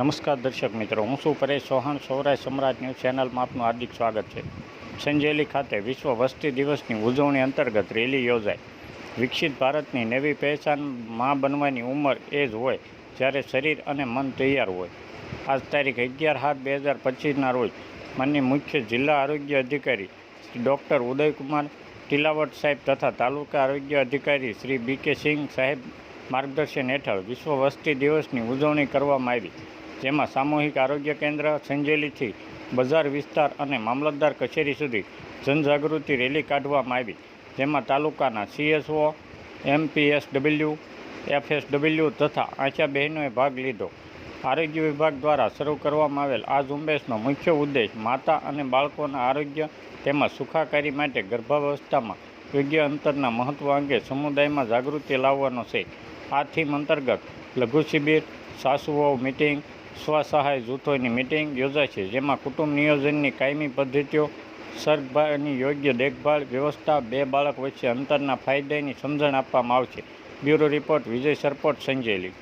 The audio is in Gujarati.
નમસ્કાર દર્શક મિત્રો, હું છું પરેશ ચૌહાણ, સૌરાષ્ટ્ર સમ્રાટ ન્યૂઝ ચેનલમાં આપનું હાર્દિક સ્વાગત છે. સંજેલી ખાતે વિશ્વ વસ્તી દિવસની ઉજવણી અંતર્ગત રેલી યોજાઈ વિકસિત ભારતની નવી પહેચાનમાં બનવાની ઉંમર એ જ હોય જ્યારે શરીર અને મન તૈયાર હોય. આજ તારીખ અગિયાર સાત બે હજાર પચીસના રોજ માનની મુખ્ય જિલ્લા આરોગ્ય અધિકારી ડૉક્ટર ઉદયકુમાર તિલાવટ સાહેબ તથા તાલુકા આરોગ્ય અધિકારી શ્રી બી કે સિંહ સાહેબ માર્ગદર્શન હેઠળ વિશ્વ વસ્તી દિવસની ઉજવણી કરવામાં આવી. જેમાં સામૂહિક આરોગ્ય કેન્દ્ર, સંજેલીથી બજાર વિસ્તાર અને મામલતદાર કચેરી સુધી જનજાગૃતિ રેલી કાઢવામાં આવી. જેમાં તાલુકાના સીએસઓ એમપીએસડબલ્યુ એફએસડબલ્યુ તથા આશા બહેનોએ ભાગ લીધો. આરોગ્ય વિભાગ દ્વારા શરૂ કરવામાં આવેલ આ ઝુંબેશનો મુખ્ય ઉદ્દેશ માતા અને બાળકોના આરોગ્ય તેમજ સુખાકારી માટે ગર્ભાવસ્થામાં યોગ્ય અંતરના મહત્ત્વ અંગે સમુદાયમાં જાગૃતિ લાવવાનો છે. આ થીમ અંતર્ગત લઘુ શિબિર, સાસુઓ મિટિંગ સ્વસહાય જૂથોની મિટિંગ યોજાય છે, જેમાં કુટુંબ નિયોજનની કાયમી પદ્ધતિઓ, સરભાની યોગ્ય દેખભાળ વ્યવસ્થા, બે બાળક વચ્ચે અંતરના ફાયદાની સમજણ આપવામાં આવશે. Bureau report, Vijay Sarpot Sanjeli